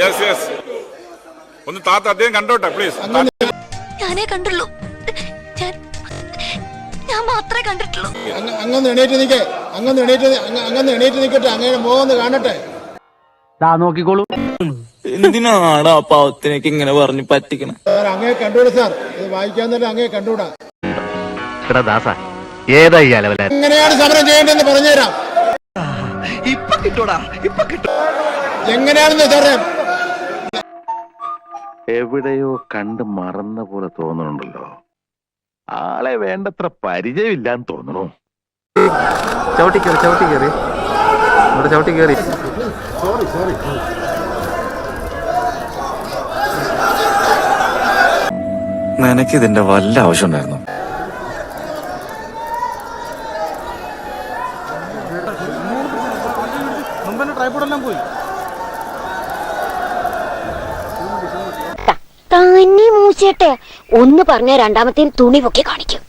Yes yes ഒന്ന് താത്ത അദ്ദേഹം കണ്ടോട്ടെ പ്ലീസ് ഞാനേ കണ്ടുള്ളൂ. ഞാൻ മാത്രമേ കണ്ടിട്ടുള്ളൂ. എണീറ്റ് നിൽക്കേ എണീറ്റ് എണീറ്റ് നിൽക്കട്ടെ അങ്ങനെ കാണട്ടെ. നോക്കിക്കോളൂ. എന്തിനാണ് ആ പാവത്തിനൊക്കെ ഇങ്ങനെ പറഞ്ഞു പറ്റിക്കണം? സാർ അങ്ങേ കണ്ടൂടാ സാർ. ഇത് വായിക്കാൻ തന്നെ അങ്ങേ കണ്ടൂടാ. എടാ ദാസ ഏതാ ഈ അലവല? എങ്ങനെയാണ് സമരം ചെയ്യേണ്ടതെന്ന് പറഞ്ഞുതരാം. എങ്ങനെയാണെന്ന് സാറേ എവിടെയോ കണ്ട് മറന്ന പോലെ തോന്നുന്നുണ്ടല്ലോ ആളെ വേണ്ടത്ര പരിചയമില്ലാന്ന് തോന്നുന്നു ചവിട്ടി കയറി ചവിട്ടി കയറി ഇവിടെ ചവിട്ടി കയറി നിനക്ക് ഇതിന്റെ വല്ല ആവശ്യം ഉണ്ടായിരുന്നു തന്നെ മൂച്ചേട്ടെ. ഒന്ന് പറഞ്ഞ രണ്ടാമത്തെയും തുണി പൊക്കി കാണിക്കും.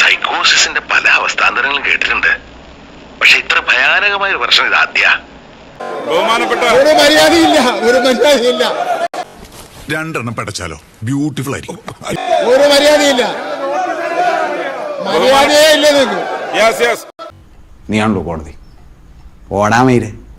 സൈക്കോസിന്റെ പല അവസ്ഥാന്തരങ്ങളും കേട്ടിട്ടുണ്ട്. പക്ഷെ ഇത്ര ഭയാനകമായ ഒരു പ്രശ്നം ഇത് ആദ്യ ബഹുമാനപ്പെട്ട ഒരു മര്യാദയില്ല ഒരു മര്യാദയില്ല. രണ്ടെണ്ണം പടച്ചാലോ. ബ്യൂട്ടിഫുൾ ആയിരിക്കും. ഒരു മര്യാദയില്ല. യെസ് യെസ് നീയാണല്ലോ കോടതി. ഓടാമേര്